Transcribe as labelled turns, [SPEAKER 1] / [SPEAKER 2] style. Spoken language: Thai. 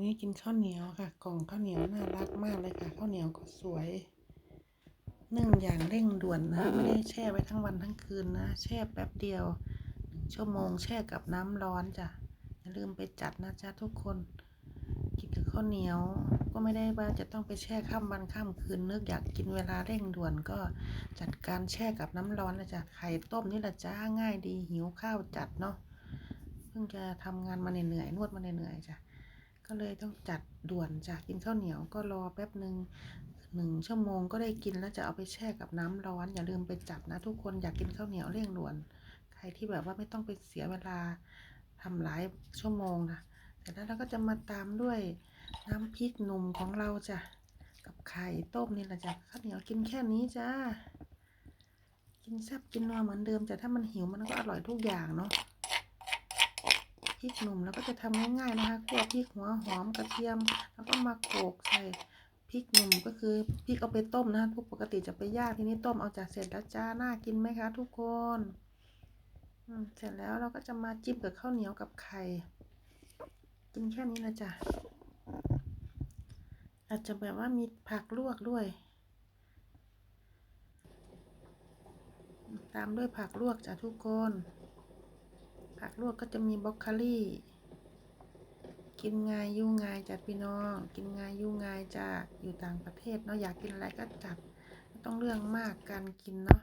[SPEAKER 1] นี้กินข้าวเหนียวค่ะ กล่องข้าวเหนียวน่ารักมากเลยค่ะ ข้าวเหนียวก็สวยนึ่งอย่างเร่งด่วนนะ ไม่ได้แช่ไว้ทั้งวันทั้งคืนนะ แช่แป๊บเดียวหนึ่งชั่วโมงแช่กับน้ำร้อนจ้ะอย่าลืมไปจัดนะจ๊ะทุกคนกินกับข้าวเหนียว ก็ไม่ได้ว่าจะต้องไปแช่ข้ามวันข้ามคืนนึกอยากกินเวลาเร่งด่วนก็จัดการแช่กับน้ำร้อนนะจ๊ะไข่ต้มนี่แหละจ้าง่ายดีหิวข้าวจัดเนาะเพิ่งจะทำงานมาเหนื่อยๆนวดมาเหนื่อยๆจ้ะ ก็เลยต้องจัดด่วนจากกินข้าวเหนียวก็รอแป๊บหนึ่งหนึ่งชั่วโมงก็ได้กินแล้วจะเอาไปแช่กับน้ำร้อน อย่าลืมไปจัดนะ ทุกคนอยากกินข้าวเหนียวเร่งด่วน ใครที่แบบว่าไม่ต้องไปเสียเวลาทำหลายชั่วโมงนะแต่แล้วเราก็จะมาตามด้วยน้ำพริกหนุ่มของเราจ้ะกับไข่ต้มนี่แหละจ้ะข้าวเหนียวกินแค่นี้จ้ากินแซ่บกินนัวเหมือนเดิมแต่ถ้ามันหิวมันก็อร่อยทุกอย่างเนาะ ริกหนุ่มแล้วก็จะทำง่ายๆนะคะคั่วพริกหัวหอมกระเทียม แล้วก็มาโขลกใส่พริกหนุ่มก็คือพริกเอาไปต้มนะทุกปกติจะไปย่างทีนี้ต้มเอาจากเสร็จแล้วจ้าน่ากินไหมคะ ทุกคนอืมเสร็จแล้วเราก็จะมาจิ้มกับข้าวเหนียวกับไข่กินแค่นี้นะจ๊ะอาจจะแบบว่ามีผักลวกด้วย ตามด้วยผักลวกจ้ะทุกคน ผักลวกก็จะมีบล็อกโคลี่ กินง่ายยู่ง่ายจัดพี่น้อง กินง่ายยู่ง่ายจ้ะอยู่ต่างประเทศเนาะอยากกินอะไรก็จัด ต้องเรื่องมากการกินเนาะ